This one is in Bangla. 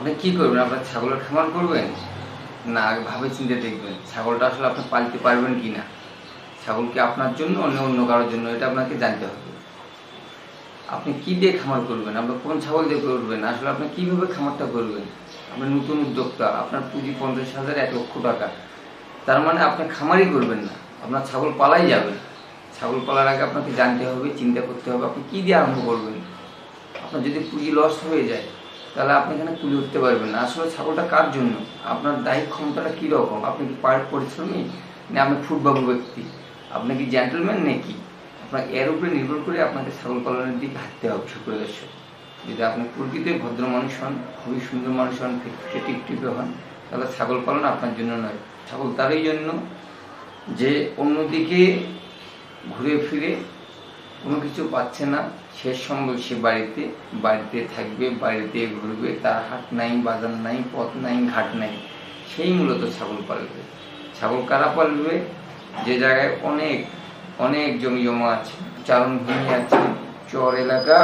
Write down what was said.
আপনি কি করবেন? আপনার ছাগলের খামার করবেন? না ভাবে চিন্তে দেখবেন। ছাগলটা আসলে আপনি পালতে পারবেন কি না ছাগল কি আপনার জন্য অন্য অন্য কারোর জন্য? এটা আপনাকে জানতে হবে। আপনি কি দিয়ে খামার করবেন? আপনি কোন ছাগল দিয়ে করবেন? আসলে আপনি কীভাবে খামারটা করবেন? আপনি নতুন উদ্যোক্তা, আপনার পুঁজি পঞ্চাশ হাজার এক লক্ষ টাকা। তার মানে আপনি খামারই করবেন না। আপনার ছাগল পালাই যাবে। ছাগল পালার আগে আপনাকে জানতে হবে, চিন্তা করতে হবে, আপনি কি দিয়ে আরম্ভ করবেন? আপনার যদি পুঁজি লস হয়ে যায় তাহলে আপনি এখানে কুলি উঠতে পারবেন না। আসলে ছাগলটা কার জন্য? আপনার দায়িক ক্ষমতাটা কীরকম? আপনি কি পায়ের পরিশ্রমী? না আপনি ফুটবাবু ব্যক্তি। আপনি কি জেন্টলম্যান নাকি? আপনার এর উপরে নির্ভর করে আপনাকে ছাগল পালনের দিকে হাঁটতে হবে দর্শক। যদি আপনি প্রকৃতির ভদ্র মানুষ হন, খুবই সুন্দর মানুষ হন ফিটফিটে টিপটিপে হন, তাহলে ছাগল পালন আপনার জন্য নয়। ছাগল তারই জন্য যে অন্যদিকে ঘুরে ফিরে কোনো কিছু পাচ্ছে না। শেষ সম্ভব সে বাড়িতে বাড়িতে থাকবে, বাড়িতে ঘুরবে, তার হাট নাই, বাজার নাই, পথ নাই, ঘাট নাই। সেই মূলত ছাগল পালবে। ছাগল কারা পালবে? যে জায়গায় অনেক অনেক জমি জমা আছে, চারণভূমি আছে, চর এলাকা।